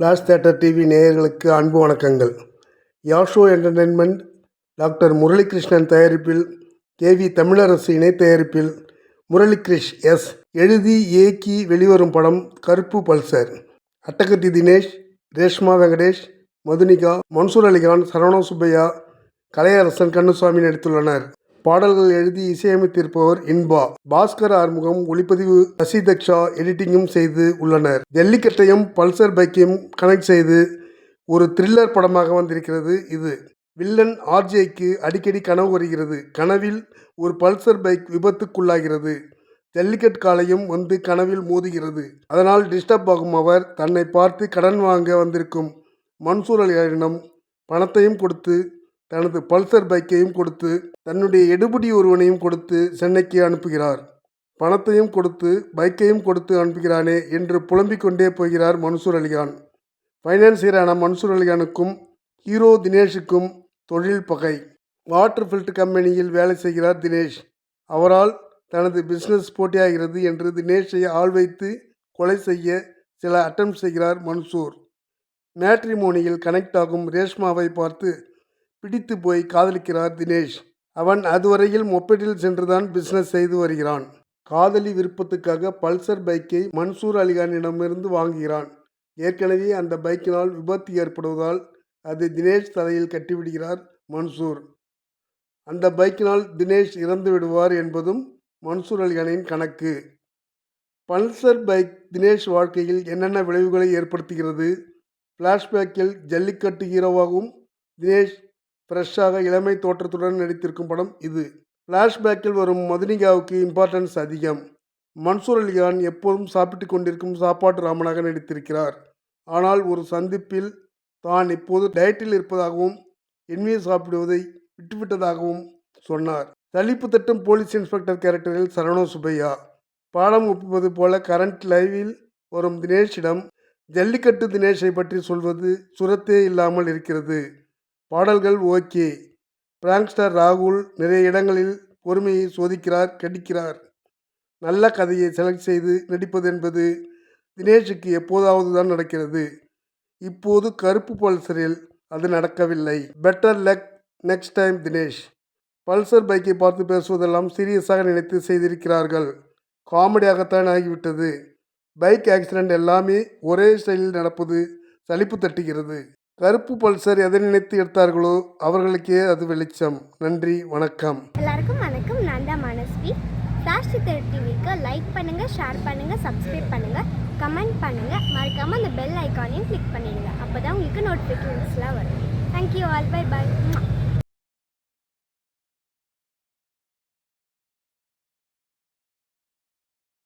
Flash theatre TV நேயர்களுக்கு அன்பு வணக்கங்கள். யாஷோ என்டர்டெயின்மெண்ட் டாக்டர் முரளிகிருஷ்ணன் தயாரிப்பில் கேவி தமிழரசு இணை தயாரிப்பில் முரளிகிருஷ் எஸ். எழுதி இயக்கி வெளிவரும் படம் கருப்பு பல்சர். அட்டகத்தி தினேஷ் ரேஷ்மா வெங்கடேஷ் மதுனிகா மன்சூர் அலிகான் சரவண சுப்பையா கலையரசன் கண்ணுசாமி நடித்துள்ளனர். பாடல்கள் எழுதி இசையமைத்திருப்பவர் இன்பா. பாஸ்கர் ஆறுமுகம் ஒளிப்பதிவு சசிதக்ஷா எடிட்டிங்கும் செய்து உள்ளனர். ஜல்லிக்கட்டையும் பல்சர் பைக்கையும் கனெக்ட் செய்து ஒரு த்ரில்லர் படமாக வந்திருக்கிறது இது. வில்லன் ஆர்ஜேக்கு அடிக்கடி கனவு வருகிறது. கனவில் ஒரு பல்சர் பைக் விபத்துக்குள்ளாகிறது. ஜல்லிக்கட் காளையும் வந்து கனவில் மோதுகிறது. அதனால் டிஸ்டர்ப் ஆகும் அவர் தன்னை பார்த்து கடன் வாங்க வந்திருக்கும் மன்சூர் அலியாரிடம் பணத்தையும் கொடுத்து தனது பல்சர் பைக்கையும் கொடுத்து தன்னுடைய எடுபடி ஒருவனையும் கொடுத்து சென்னைக்கு அனுப்புகிறார். பணத்தையும் கொடுத்து பைக்கையும் கொடுத்து அனுப்புகிறானே என்று புலம்பிக் கொண்டே போகிறார் மன்சூர் அலிகான். ஃபைனான்சியரான மன்சூர் அலிகானுக்கும் ஹீரோ தினேஷுக்கும் தொழில் பகை. வாட்டர் ஃபில்ட் கம்பெனியில் வேலை செய்கிறார் தினேஷ். அவரால் தனது பிஸ்னஸ் போட்டியாகிறது என்று தினேஷை ஆள் வைத்து கொலை செய்ய சில அட்டம் செய்கிறார் மன்சூர். மேட்ரிமோனியில் கனெக்ட் ஆகும் ரேஷ்மாவை பார்த்து பிடித்து போய் காதலிக்கிறார் தினேஷ். அவன் அதுவரையில் மொப்பெட்டில் சென்றுதான் பிஸ்னஸ் செய்து வருகிறான். காதலி விருப்பத்துக்காக பல்சர் பைக்கை மன்சூர் அலிகானிடமிருந்து வாங்குகிறான். ஏற்கனவே அந்த பைக்கினால் விபத்து ஏற்படுவதால் அது தினேஷ் தலையில் கட்டிவிடுகிறார் மன்சூர். அந்த பைக்கினால் தினேஷ் இறந்து விடுவார் என்பதும் மன்சூர் அலிகானின் கணக்கு. பல்சர் பைக் தினேஷ் வாழ்க்கையில் என்னென்ன விளைவுகளை ஏற்படுத்துகிறது? ஃப்ளாஷ்பேக்கில் ஜல்லிக்கட்டு ஹீரோவாகவும் தினேஷ் ஃப்ரெஷ்ஷாக இளமை தோற்றத்துடன் நடித்திருக்கும் படம் இது. ஃப்ளாஷ்பேக்கில் வரும் மதுனிகாவுக்கு இம்பார்ட்டன்ஸ் அதிகம். மன்சூர் அலிகான் எப்போதும் சாப்பிட்டு கொண்டிருக்கும் சாப்பாட்டு ராமனாக நடித்திருக்கிறார். ஆனால் ஒரு சந்திப்பில் தான் இப்போது டயட்டில் இருப்பதாகவும் எண்ணெயை சாப்பிடுவதை விட்டுவிட்டதாகவும் சொன்னார். தலிப்பு தட்டும் போலீஸ் இன்ஸ்பெக்டர் கேரக்டரில் சரணோ சுப்பையா. பாடம் ஒப்புவது போல கரண்ட் லைவில் வரும் தினேஷிடம் ஜல்லிக்கட்டு தினேஷை பற்றி சொல்வது சுரத்தே இல்லாமல் இருக்கிறது. பாடல்கள் ஓகே. பிராங்ஸ்டர் ராகுல் நிறைய இடங்களில் பொறுமையை சோதிக்கிறார் கடிக்கிறார். நல்ல கதையை செலக்ட் செய்து நடிப்பது என்பது தினேஷுக்கு எப்போதாவது தான் நடக்கிறது. இப்போது கருப்பு பல்சரில் அது நடக்கவில்லை. Better luck next time Dinesh. Pulsar பைக்கை பார்த்து பேசுவதெல்லாம் சீரியஸாக நினைத்து செய்திருக்கிறார்கள். காமெடியாகத்தான் ஆகிவிட்டது. பைக் ஆக்சிடெண்ட் எல்லாமே ஒரே ஸ்டைலில் நடப்பது சலிப்பு தட்டுகிறது. கருப்பு பல்சர் எதை நினைத்து எடுத்தார்களோ அவர்களுக்கே அது வெளிச்சம். நன்றி வணக்கம். எல்லாருக்கும் வணக்கம். நான் தான் மனஸ்வி. ஃப்ளாஷ் சித்தர் டிவிக்கு லைக் பண்ணுங்கள் ஷேர் பண்ணுங்கள் சப்ஸ்கிரைப் பண்ணுங்கள் கமெண்ட் பண்ணுங்கள் மறக்காமல் அந்த பெல் ஐக்கானையும் கிளிக் பண்ணிடுங்க. அப்போ தான் உங்களுக்கு நோட்டிஃபிகேஷன்ஸ்லாம் வரும். Thank you all by by